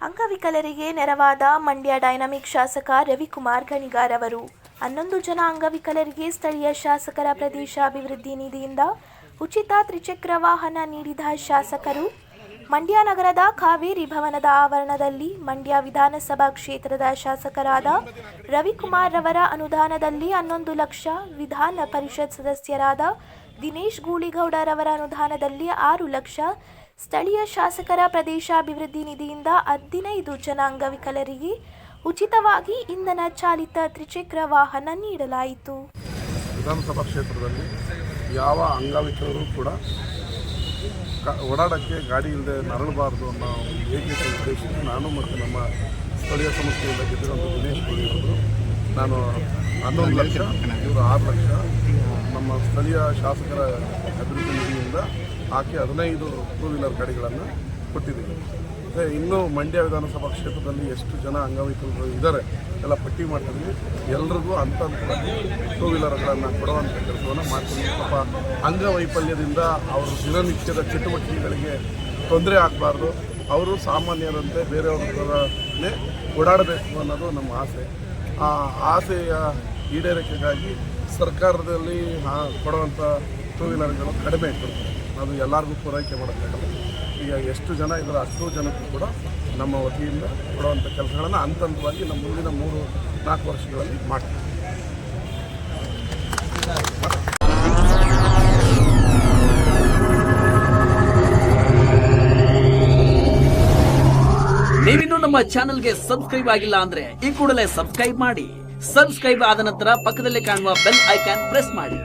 ಅಂಗವಿಕಲರಿಗೆ ನೆರವಾದ ಮಂಡ್ಯ ಡೈನಾಮಿಕ್ ಶಾಸಕ ರವಿಕುಮಾರ್ ಗಣಿಗಾರ್ ಅವರು. ಹನ್ನೊಂದು ಜನ ಅಂಗವಿಕಲರಿಗೆ ಸ್ಥಳೀಯ ಶಾಸಕರ ಪ್ರದೇಶ ಅಭಿವೃದ್ಧಿ ನಿಧಿಯಿಂದ ಉಚಿತ ತ್ರಿಚಕ್ರ ವಾಹನ ನೀಡಿದ ಶಾಸಕರು. ಮಂಡ್ಯ ನಗರದ ಕಾವೇರಿ ಭವನದ ಆವರಣದಲ್ಲಿ ಮಂಡ್ಯ ವಿಧಾನಸಭಾ ಕ್ಷೇತ್ರದ ಶಾಸಕರಾದ ರವಿಕುಮಾರ್ ರವರ ಅನುದಾನದಲ್ಲಿ ಹನ್ನೊಂದು ಲಕ್ಷ ವಿಧಾನ ಪರಿಷತ್ ಸದಸ್ಯರಾದ ದಿನೇಶ್ ಗೂಳಿಗೌಡರವರ ಅನುದಾನದಲ್ಲಿ ಆರು ಲಕ್ಷ ಸ್ಥಳೀಯ ಶಾಸಕರ ಪ್ರದೇಶಾಭಿವೃದ್ಧಿ ನಿಧಿಯಿಂದ ಹದಿನೈದು ಜನ ಅಂಗವಿಕಲರಿಗೆ ಉಚಿತವಾಗಿ ಇಂಧನ ಚಾಲಿತ ತ್ರಿಚಕ್ರ ವಾಹನ ನೀಡಲಾಯಿತು. ವಿಧಾನಸಭಾ ಕ್ಷೇತ್ರದಲ್ಲಿ ಯಾವ ಅಂಗವಿಕಲರು ಕೂಡ ಓಡಾಡೋಕ್ಕೆ ಗಾಡಿ ಇಲ್ಲದೆ ನರಳಬಾರದು ಅನ್ನೋ ಏಕೈಕ ಉದ್ದೇಶಕ್ಕೆ ನಾನು ಮತ್ತು ನಮ್ಮ ಸ್ಥಳೀಯ ಸಂಸ್ಥೆಯಿಂದ ಗೆದ್ದಿರುವಂಥ ದಿನೇಶ್ ಅವರು ನಾನು ಹನ್ನೊಂದು ಲಕ್ಷ, ಇವರು ಆರು ಲಕ್ಷ ನಮ್ಮ ಸ್ಥಳೀಯ ಶಾಸಕರ ಅಭಿವೃದ್ಧಿ ನಿಧಿಯಿಂದ ಹಾಕಿ ಹದಿನೈದು ಟೂ ವೀಲರ್ ಗಾಡಿಗಳನ್ನು ಕೊಟ್ಟಿದ್ದೀವಿ. ಮತ್ತು ಇನ್ನೂ ಮಂಡ್ಯ ವಿಧಾನಸಭಾ ಕ್ಷೇತ್ರದಲ್ಲಿ ಎಷ್ಟು ಜನ ಅಂಗವಿಕಲರು ಇದ್ದಾರೆ ಎಲ್ಲ ಪಟ್ಟಿ ಮಾಡ್ತಿದ್ವಿ. ಎಲ್ರಿಗೂ ಅಂತ ಟೂ ವೀಲರ್ಗಳನ್ನು ಕೊಡುವಂಥ ಕೆಲಸವನ್ನು ಮಾಡ್ತೀವಿ ಪಾಪ ಅಂಗವೈಫಲ್ಯದಿಂದ ಅವ್ರ ದಿನನಿತ್ಯದ ಚಟುವಟಿಕೆಗಳಿಗೆ ತೊಂದರೆ ಆಗಬಾರ್ದು. ಅವರು ಸಾಮಾನ್ಯರಂತೆ ಬೇರೆಯವ್ರ ಓಡಾಡಬೇಕು ಅನ್ನೋದು ನಮ್ಮ ಆಸೆ. ಆ ಆಸೆಯ ಈಡೇರಿಕೆಗಾಗಿ ಸರ್ಕಾರದಲ್ಲಿ ಕೊಡುವಂಥ ಟೂ ವೀಲರ್ಗಳು ಕಡಿಮೆ ಕೊಡ್ತಾರೆ. ಅದು ಎಲ್ಲರಿಗೂ ಪೂರೈಕೆ ಮಾಡೋಕ್ಕಾಗಲ್ಲ ಈಗ ಎಷ್ಟು ಜನ ಇದ್ರೆ ಅಷ್ಟು ಜನಕ್ಕೂ ಕೂಡ ನಮ್ಮ ವತಿಯಿಂದ ಕೊಡುವಂಥ ಕೆಲಸಗಳನ್ನು ಅಂತಂತವಾಗಿ ನಮ್ಮ ಮುಂದಿನ ಮೂರು, ನಾಲ್ಕು ವರ್ಷಗಳಲ್ಲಿ ಮಾಡ್ತೀವಿ. ನೀವಿನ್ನೂ ನಮ್ಮ ಚಾನೆಲ್ಗೆ ಸಬ್ಸ್ಕ್ರೈಬ್ ಆಗಿಲ್ಲ ಅಂದ್ರೆ ಈ ಕೂಡಲೇ ಸಬ್ಸ್ಕ್ರೈಬ್ ಮಾಡಿ. ಸಬ್ಸ್ಕ್ರೈಬ್ ಆದ ನಂತರ ಪಕ್ಕದಲ್ಲಿ ಕಾಣುವ ಬೆಲ್ ಐಕಾನ್ ಪ್ರೆಸ್ ಮಾಡಿ.